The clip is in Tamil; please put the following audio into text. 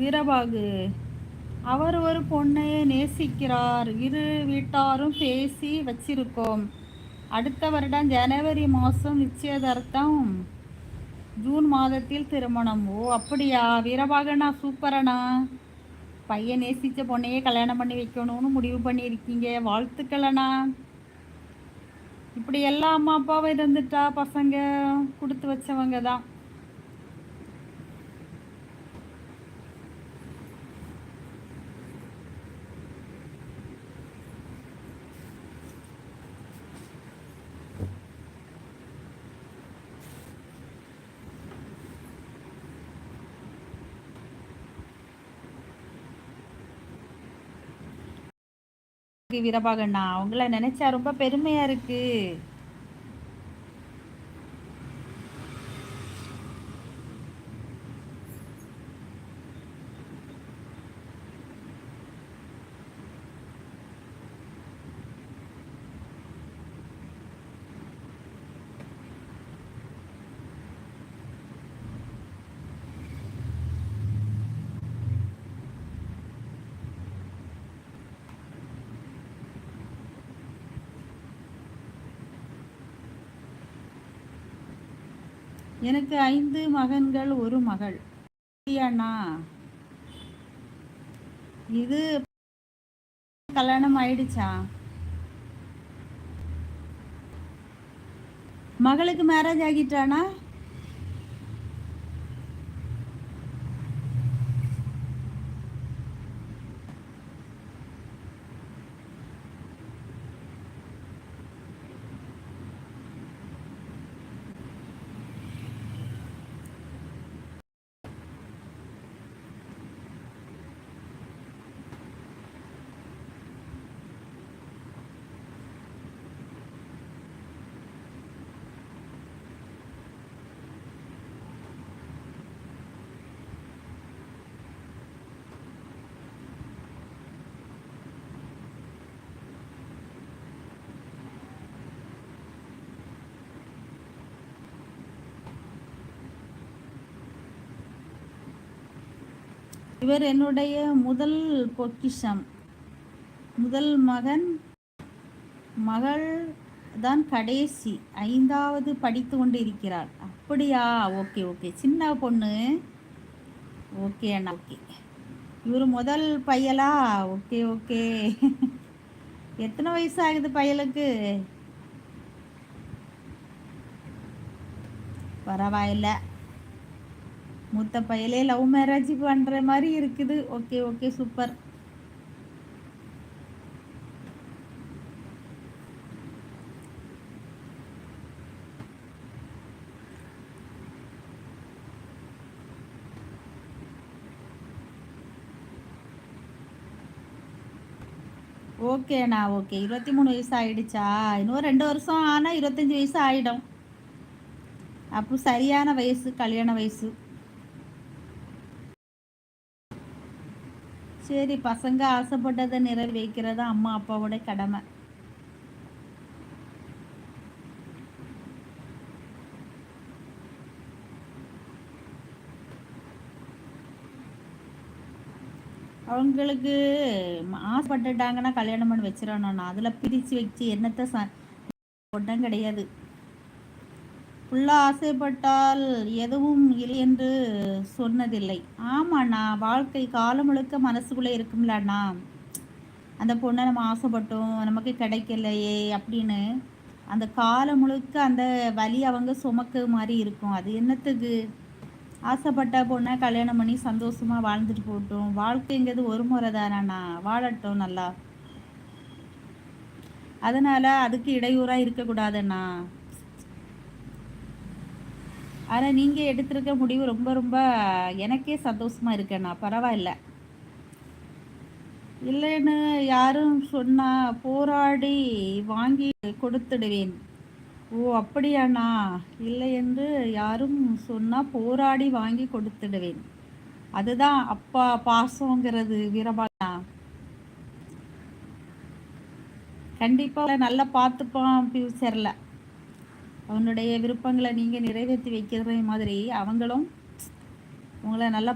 வீரபாகு அவர் ஒரு பொண்ணையே நேசிக்கிறார். இரு வீட்டாரும் பேசி வச்சிருக்கோம். அடுத்த வருடம் ஜனவரி மாதம் நிச்சயதார்த்தம். ஜூன் மாதத்தில் திருமணம். ஓ அப்படியா? வீரபாகண்ணா சூப்பரண்ணா. பையன் நேசித்த பொண்ணையே கல்யாணம் பண்ணி வைக்கணும்னு முடிவு பண்ணியிருக்கீங்க. வாழ்த்துக்களண்ணா. இப்படி எல்லா அம்மா அப்பாவும் இருந்துட்டா பசங்க கொடுத்து வச்சவங்க தான். வீரபாகண்ணா. அவங்கள நினைச்சா ரொம்ப பெருமையா இருக்கு. எனக்கு ஐந்து மகன்கள் ஒரு மகள். அண்ணா இது கல்யாணம் ஆயிடுச்சா? மகளுக்கு மேரேஜ் ஆகிட்டானா? இவர் என்னுடைய முதல் பொக்கிஷம். முதல் மகன் மகள் தான் கடைசி ஐந்தாவது படித்து கொண்டு இருக்கிறார் அப்படியா? Okay okay. சின்ன பொண்ணு. ஓகே அண்ணா. ஓகே. இவர் முதல் பையலா? Okay okay. எத்தனை வயசு ஆகுது பையலுக்கு? பரவாயில்ல. மூத்த பையலே லவ் மேரேஜ் பண்ணுற மாதிரி இருக்குது. ஓகே ஓகே சூப்பர் ஓகேண்ணா ஓகே இருபத்தி மூணு வயசு ஆயிடுச்சா இன்னும் ரெண்டு வருஷம் ஆனால் இருபத்தஞ்சி வயசு ஆகிடும் அப்போ சரியான வயசு கல்யாண வயசு. சரி பசங்க ஆசைப்பட்டதை நிறைவேற்கிறது அம்மா அப்பாவோட கடமை. அவங்களுக்கு ஆசைப்பட்டுட்டாங்கன்னா கல்யாணம் பண்ணி வச்சிடணும். அதில் பிரித்து வச்சு என்னத்தை ச ஒன்றும் கிடையாது. ஃபுல்லாக ஆசைப்பட்டால் எதுவும் இல்லை என்று சொன்னதில்லை. ஆமாண்ணா வாழ்க்கை காலம் முழுக்க மனசுக்குள்ளே இருக்கும்லண்ணா. அந்த பொண்ணை நம்ம ஆசைப்பட்டோம் நமக்கு கிடைக்கலையே அப்படின்னு அந்த காலம் முழுக்க அந்த வலி அவங்க சுமக்க மாதிரி இருக்கும். அது என்னத்துக்கு? ஆசைப்பட்ட பொண்ணை கல்யாணம் பண்ணி சந்தோஷமாக வாழ்ந்துட்டு போட்டோம். வாழ்க்கைங்கிறது ஒரு முறை தானண்ணா. வாழட்டும் நல்லா. அதனால் அதுக்கு இடையூறாக இருக்கக்கூடாதுண்ணா. ஆனால் நீங்கள் எடுத்திருக்க முடிவு ரொம்ப ரொம்ப எனக்கே சந்தோஷமாக இருக்கேண்ணா பரவாயில்ல. இல்லைன்னு யாரும் சொன்னால் போராடி வாங்கி கொடுத்துடுவேன். ஓ அப்படியாண்ணா. இல்லை என்று யாரும் சொன்னால் போராடி வாங்கி கொடுத்துடுவேன். அதுதான் அப்பா பாசங்கிறது வீரபாலா. கண்டிப்பாக நல்லா பார்த்துப்பான் ஃப்யூச்சரில் அவனுடைய விருப்பங்களை நீங்கள் நிறைவேற்றி வைக்கிற மாதிரி அவங்களும் உங்களை நல்லா